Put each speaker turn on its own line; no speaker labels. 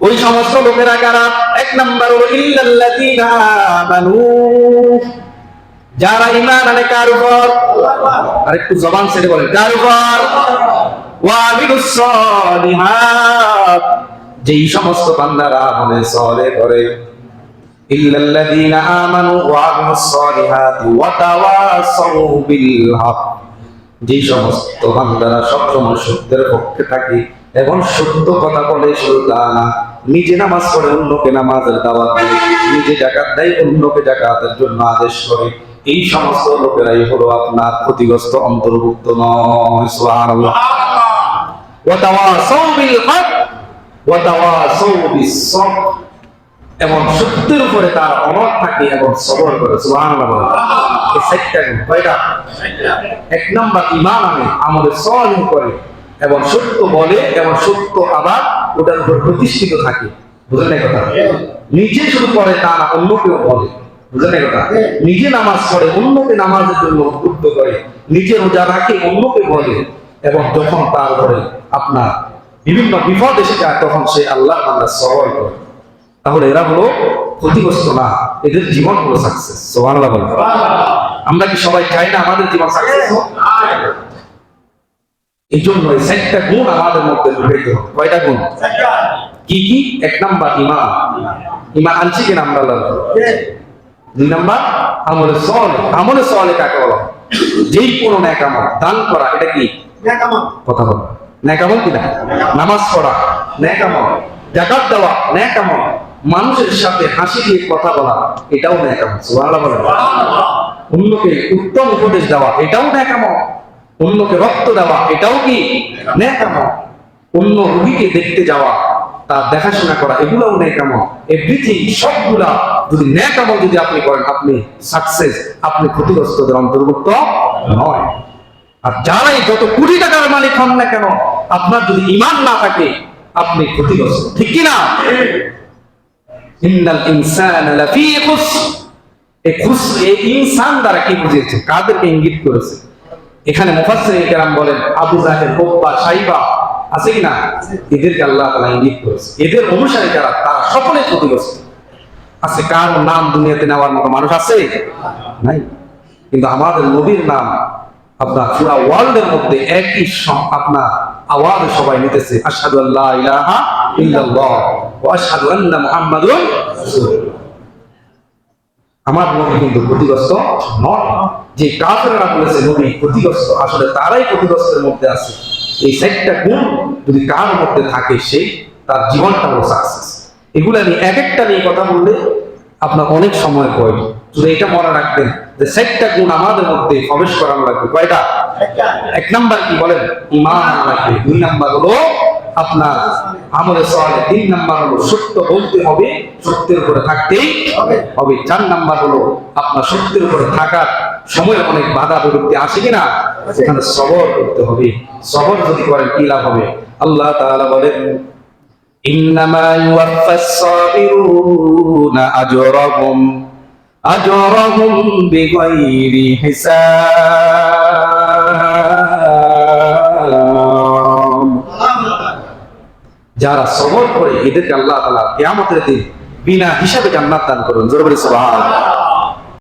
ওই সমস্ত লোকেরা কারা? এক নাম্বার যারা ঈমান আনে কার উপর? আর একটু জবান ছেড়ে বলেন, কার উপর? যেই সমস্ত বান্দারা আমলে সলে করে বিল যে সমস্ত বান্দারা সবসময় সত্যের পক্ষে থাকে, এবং সত্য কথা বলে শুধু তা না নিজে নামাজ পড়ে অন্যকে নামাজের দাওয়াত দেয় নিজে জাকাত দেয় অন্যকে জাকাতের জন্য আদেশ করে। এই সমস্ত লোকেরাই হলো আপনার ক্ষতিগ্রস্ত অন্তর্ভুক্ত নয় সুবহানাল্লাহ। ওয়া বিল হক ওয়া বিস সবর এবং সত্যের উপরে তার অনর থাকে এবং সবর করে সুবহানাল্লাহ এই চারটা গুণ কয়টা এক নম্বর ইমান আনে আমাদের সলিম করে এবং সত্য বলে এবং সত্য আবার ওটার উপর প্রতিষ্ঠিত থাকে। বুঝলেন কথা? নিজে শুধু পড়ে, তা না অন্যকেও বলে বুঝলেন কথা? নিজে নামাজ পড়ে, অন্যকে নামাজের জন্য উদ্বুদ্ধ করে। নিজে রোজা রাখে, অন্যকে বলে। এবং যখন তার উপরে আপনার বিভিন্ন বিপদ এসে যায়, তখন সে আল্লাহ আল্লাহ সবর করে। তাহলে এরা হলো ক্ষতিগ্রস্ত না, এদের জীবন হলো সাকসেস আমরা কি সবাই চাই না আমাদের জীবন সাকসেস হোক? এই জন্য এই চারটা গুণ আমাদের মধ্যে ঢুকাইতে হবে। কয়টা গুণ? কি কি? এক নাম্বার ইমান। ইমান আনছি কিনা আমরা দুই নাম্বার আমলে সল আমলে সলে কাকে বলা যেই কোনো ন্যাক আমল দান করা এটা কি? কথা বলো ন্যাক আমল কি না? নামাজ পড়া ন্যাক আমল জাকাত দেওয়া ন্যাক আমল মানুষের সাথে হাসি দিয়ে কথা বলা এটাও ন্যাক আমল সুবহানাল্লাহ বলেন। অন্যকে উত্তম উপদেশ দেওয়া এটাও ন্যাক আমল অন্যকে রক্ত দেওয়া, এটাও কি ন্যাক আমল অন্য রোগীকে দেখতে যাওয়া, তার দেখাশোনা করা, এগুলোও ন্যাক আমল এভরিথিং সবগুলা যদি ন্যাক আমল যদি আপনি করেন, আপনি সাকসেস আপনি ক্ষতিগ্রস্তদের অন্তর্ভুক্ত নয়। আর যারাই যত কোটি টাকার মালিক হন না কেন, আপনার যদি ইমান না থাকে, আপনি ক্ষতিগ্রস্ত। ঠিক কি না ইন্নাল ইনসানা লাফি খুসর। এই খুস এই ইনসান দ্বারা কি বুঝিয়েছে? কাদেরকে ইঙ্গিত করেছে? এখানে মুফাসসির কেরাম বলেন, আবু জাহেল, কোব্বা, সাইবা আছে কিনা? এদেরকে আল্লাহ তাআলা ইঙ্গিত করেছে। এদের অনুসারী যারা তারা সকলে ক্ষতিগ্রস্ত। আছে কার নাম দুনিয়াতে নেওয়ার মতো মানুষ আছে? নাই। কিন্তু আমাদের নবীর নাম আপনার পুরা ওয়ার্ল্ডের মধ্যে একই আপনার আওয়াজ সবাই নিতেছে, আশহাদু আল্লাহ ইলাহা ইল্লাল্লাহ ওয়া আশহাদু আন্না মুহাম্মাদুর রাসূলুল্লাহ আমার নবী কিন্তু ক্ষতিগ্রস্ত নয়। যে কাফেররা বলেছে, নবী, ক্ষতিগ্রস্ত। আসলে তারাই ক্ষতিগ্রস্তের মধ্যে আছে। এই চারটা গুণ যদি কার মধ্যে থাকে সে, তার জীবনটা হলো সাকসেস এগুলা নিয়ে এক একটা নিয়ে কথা বললে আপনার অনেক সময় প্রয়োজন শুধু এটা মনে রাখবেন যে চারটা গুণ আমাদের মধ্যে প্রবেশ করানো লাগবে। কয়টা? এক নাম্বার কি বলেন? ইমান লাগবে দুই নাম্বার হলো আপনার আমলে সওয়ালে তিন নাম্বার হলো সত্য বলতে হবে, সত্যের উপরে থাকতেই হবে। হবে চার নাম্বার হলো আপনার সত্যের উপরে থাকার সময় অনেক বাধা বিরক্তি আসে কিনা, সেখানে সবর করতে হবে। সবর যদি করেন কি লাভ হবে? আল্লাহ তাআলা বলেন, ইন্নামা ইউওয়াফাস সাবিরুনা আজরাহুম আজরাহুম বিগাইরি হিসাব। যারা সবর করে এদেরকে আল্লাহ তালা কেয়ামতের দিন বিনা হিসাবে জান্নাত দান করুন। জরুরি সুবহান